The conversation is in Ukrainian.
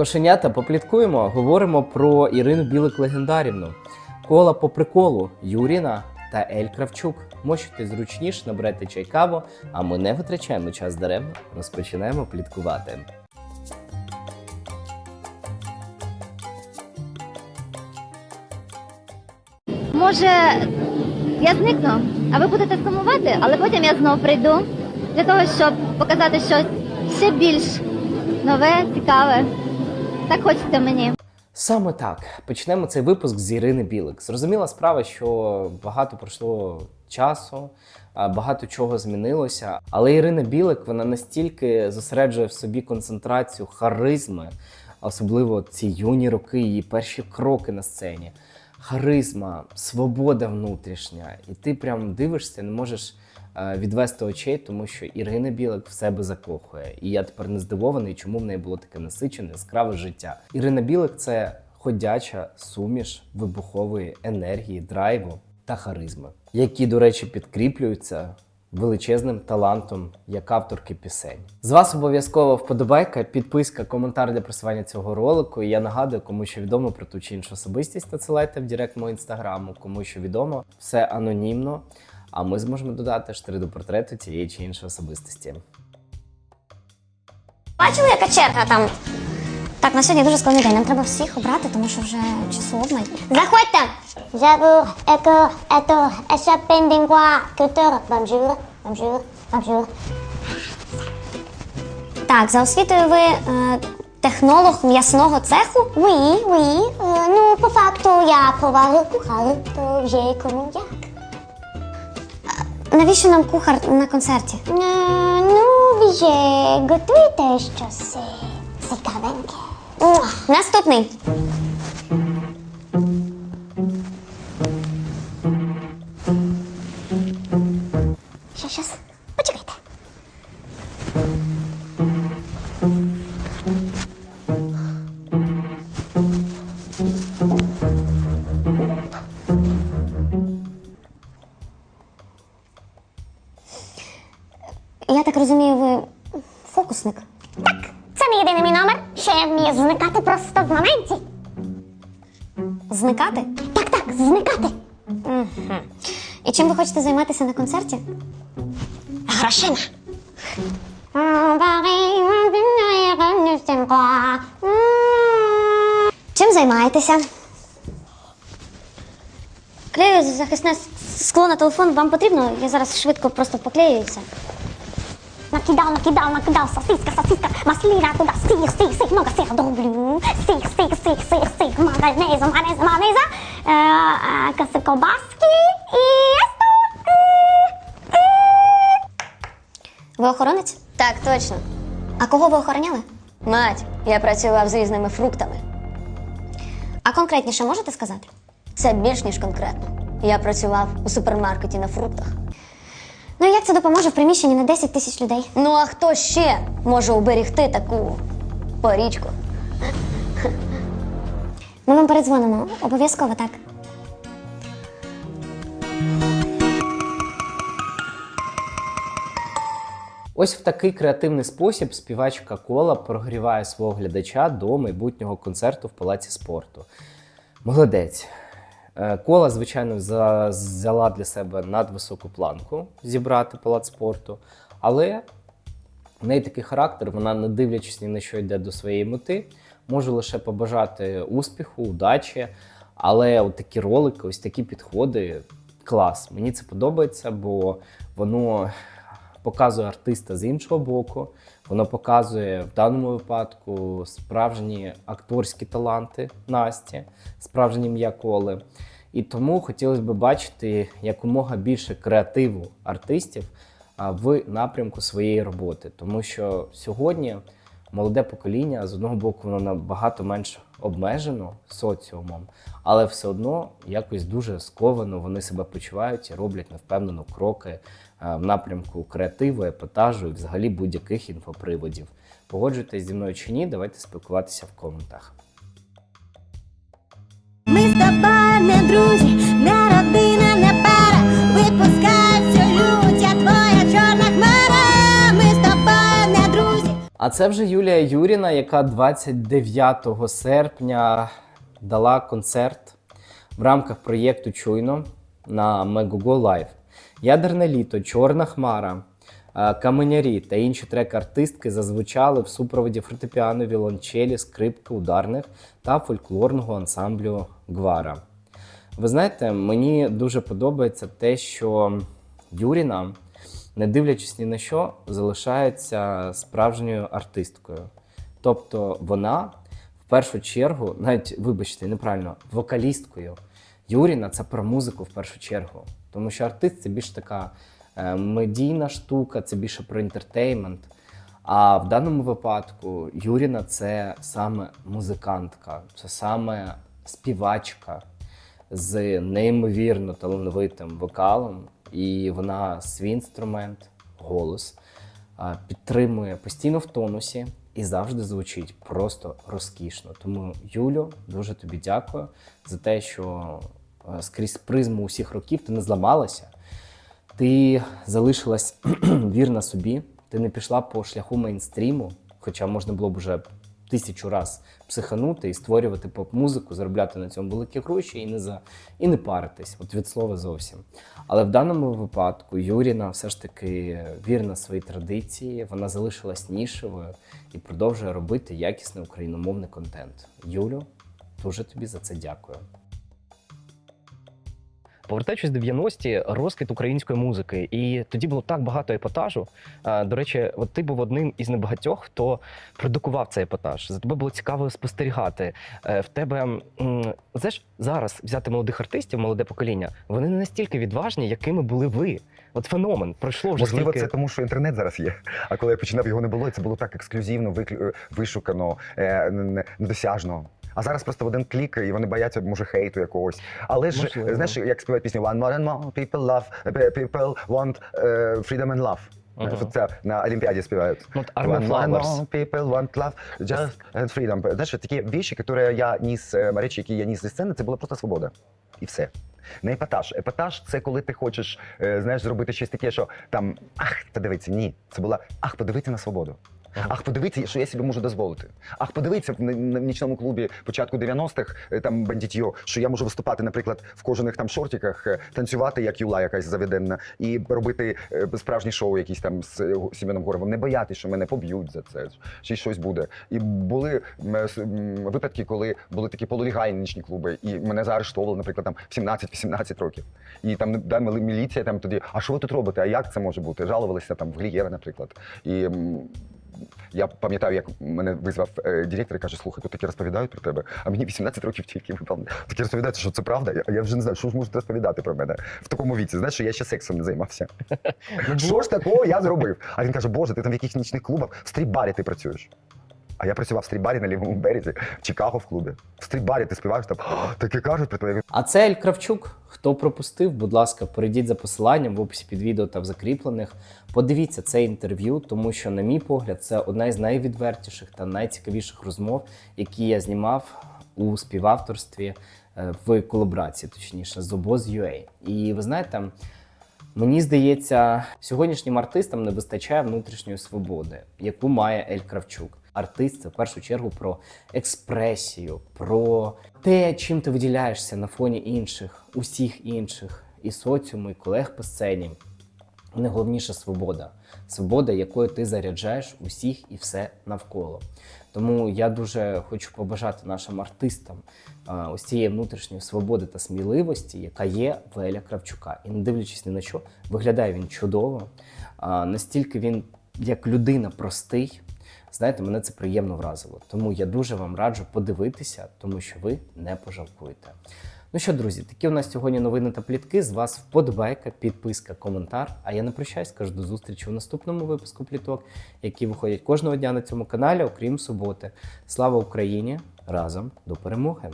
Кошенята попліткуємо, говоримо про Ірину Білик легендарівну, кола по приколу Юріна та Ель Кравчук. Мочите зручніше, наберете чай каву, а ми не витрачаємо час даремно, розпочинаємо пліткувати. Може, я зникну, а ви будете сумувати, але потім я знов прийду для того, щоб показати щось ще більш нове, цікаве. Так хочеться мені. Саме так почнемо цей випуск з Ірини Білик. Зрозуміла справа, що багато пройшло часу, багато чого змінилося. Але Ірина Білик вона настільки зосереджує в собі концентрацію харизми, особливо ці юні роки, її перші кроки на сцені. Харизма, свобода внутрішня, і ти прям дивишся, не можеш відвести очей, тому що Ірина Білик в себе закохує. І я тепер не здивований, чому в неї було таке насичене, яскраве життя. Ірина Білик це ходяча суміш вибухової енергії, драйву та харизми, які, до речі, підкріплюються величезним талантом як авторки пісень. З вас обов'язково вподобайка, підписка, коментар для просування цього ролику. І я нагадую, кому що відомо про ту чи іншу особистість, надсилайте в директ мого інстаграму, кому що відомо, все анонімно. А ми зможемо додати штири до портрету тієї чи іншої особистості. Бачили, яка черга там? Так, на сьогодні дуже складний день. Нам треба всіх обрати, тому що вже часу обмаль. Заходьте! J'avoue, écho, éto, échappé quoi, culture, bonjour, bonjour. Так, за освітою ви е, технолог м'ясного цеху? Oui, oui, euh, ну, по факту я повар кухар, то вже кому як. Навіщо нам кухар на концерті? Е, ну, ви же готуєте щось е, цікавеньке. Наступний. Я так розумію, ви фокусник. Так, це не єдиний мій номер. Ще я вмію зникати просто в моменті. Зникати? Так, так, зникати. І чим ви хочете займатися на концерті? Грошима. Чим займаєтеся? Клею захисне скло на телефон вам потрібно? Я зараз швидко просто поклею і все. Накидал, накидал, накидал, сосиска, сосиска, маслина туда, сыр, сыр, сыр, много сыра дроблю, сыр, сыр, сыр, сыр, сыр, майонеза, майонеза, майонеза, э, э, косы колбаски и эсту. Ви охоронець? Так, точно. А кого ви охороняли? Мать, я працював з різними фруктами. А конкретніше можете сказати? Це більш ніж конкретно. Я працював у супермаркеті на фруктах. Ну як це допоможе в приміщенні на 10 тисяч людей? Ну а хто ще може уберегти таку порічку? Ми вам передзвонимо. Обов'язково так. Ось в такий креативний спосіб співачка Кола прогріває свого глядача до майбутнього концерту в палаці спорту. Молодець. Е, Кола, звичайно, взяла для себе надвисоку планку зібрати палац спорту, але в неї такий характер, вона, не дивлячись ні на що йде до своєї мети, можу лише побажати успіху, удачі. Але от такі ролики, ось такі підходи клас. Мені це подобається, бо воно показує артиста з іншого боку. Воно показує в даному випадку справжні акторські таланти Насті, справжні ім'я Коли. І тому хотілося б бачити якомога більше креативу артистів в напрямку своєї роботи. Тому що сьогодні молоде покоління з одного боку воно набагато менш обмежено соціумом, але все одно якось дуже сковано вони себе почувають і роблять невпевнено кроки е, в напрямку креативу, епатажу і взагалі будь-яких інфоприводів. Погоджуєтесь зі мною чи ні? Давайте спілкуватися в коментах. Ми з тобою не друзі, не родина, не пара. Випускай всю лють, я твоя чорна хмара. Ми з тобою не друзі. А це вже Юлія Юріна, яка 29 серпня дала концерт в рамках проєкту Чуйно на Megogo Live. Ядерне літо, Чорна хмара, е, Каменярі та інші треки артистки зазвучали в супроводі фортепіано, віолончелі, скрипки, ударних та фольклорного ансамблю Гвара. Ви знаєте, мені дуже подобається те, що Юріна, не дивлячись ні на що, залишається справжньою артисткою. Тобто вона в першу чергу, навіть вибачте, неправильно, вокалісткою. Юріна це про музику в першу чергу. Тому що артист це більш така е, медійна штука, це більше про інтертеймент. А в даному випадку Юріна це саме музикантка, це саме співачка з неймовірно талановитим вокалом, і вона свій інструмент, голос а, підтримує постійно в тонусі і завжди звучить просто розкішно. Тому, Юлю, дуже тобі дякую за те, що е, скрізь призму усіх років ти не зламалася, ти залишилась вірна собі, ти не пішла по шляху мейнстріму, хоча можна було б уже тисячу раз психанути і створювати поп-музику, заробляти на цьому великі гроші і не за і не паритись, от від слова зовсім. Але в даному випадку Юріна все ж таки вірна своїй традиції, вона залишилась нішевою і продовжує робити якісний україномовний контент. Юлю, дуже тобі за це дякую. Повертаючись в 90-ті, розквіт української музики, і тоді було так багато епатажу. До речі, от ти був одним із небагатьох, хто продукував цей епатаж. За тебе було цікаво спостерігати. Е, В тебе знаєш, зараз взяти молодих артистів, молоде покоління, вони не настільки відважні, якими були ви. От феномен пройшло вже Можливо, скільки... це тому, що інтернет зараз є. А коли я починав, його не було, і це було так ексклюзивно, виклю- вишукано, е, недосяжно. А зараз просто в один клік, і вони бояться, може, хейту якогось. Але ж, Можливо. знаєш, як співають пісню One more and more people love, е, people want е, freedom and love. Ага. Це на Олімпіаді співають. Ну, от Army One Flowers. more people want love, just and freedom. Знаєш, такі віші, які я ніс, е, речі, які я ніс зі сцени, це була просто свобода. І все. Не епатаж. Епатаж це коли ти хочеш е, знаєш, зробити щось таке, що там ах, подивіться, ні. Це була ах, подивіться на свободу. Ах, подивіться, що я собі можу дозволити. Ах, подивіться в, нічному клубі початку 90-х, е, там бандитьо, що я можу виступати, наприклад, в кожаних там шортиках, е, танцювати як юла якась заведенна, і робити е, справжні шоу якісь там з Сіменом Горовим. Не боятися, що мене поб'ють за це, чи щось буде. І були випадки, коли були такі полулегальні нічні клуби, і мене заарештовували, наприклад, там в 17-18 років. І там да, міліція там тоді, а що ви тут робите? А як це може бути? Жалувалися там в Глієра, наприклад. І я пам'ятаю, як мене визвав е, директор і каже: слухай, тут таке розповідають про тебе, а мені 18 років тільки випав. Таке розповідають, що це правда. Я, я вже не знаю, що ж можуть розповідати про мене в такому віці. Знаєш, що я ще сексом не займався. Що ж такого я зробив? А він каже: Боже, ти там в якихось нічних клубах в стрітбарі ти працюєш. А я працював в стрітбарі на лівому березі, в Чикаго в клубі. В стрітбарі ти співаєш там, таке кажуть про тебе. А це Ель Кравчук. Хто пропустив, будь ласка, перейдіть за посиланням в описі під відео та в закріплених. Подивіться це інтерв'ю, тому що, на мій погляд, це одна із найвідвертіших та найцікавіших розмов, які я знімав у співавторстві е, в колаборації, точніше, з обоз.ua. І ви знаєте, Мені здається, сьогоднішнім артистам не вистачає внутрішньої свободи, яку має Ель Кравчук. Артист це в першу чергу про експресію, про те, чим ти виділяєшся на фоні інших, усіх інших, і соціуму, і колег по сцені. Найголовніша свобода. Свобода, якою ти заряджаєш усіх і все навколо. Тому я дуже хочу побажати нашим артистам ось цієї внутрішньої свободи та сміливості, яка є в Еля Кравчука. І не дивлячись ні на що, виглядає він чудово. А, настільки він як людина простий. Знаєте, мене це приємно вразило. Тому я дуже вам раджу подивитися, тому що ви не пожалкуєте. Ну що, друзі, такі у нас сьогодні новини та плітки. З вас вподобайка, підписка, коментар. А я не прощаюсь, кажу до зустрічі у наступному випуску пліток, які виходять кожного дня на цьому каналі, окрім суботи. Слава Україні! Разом до перемоги!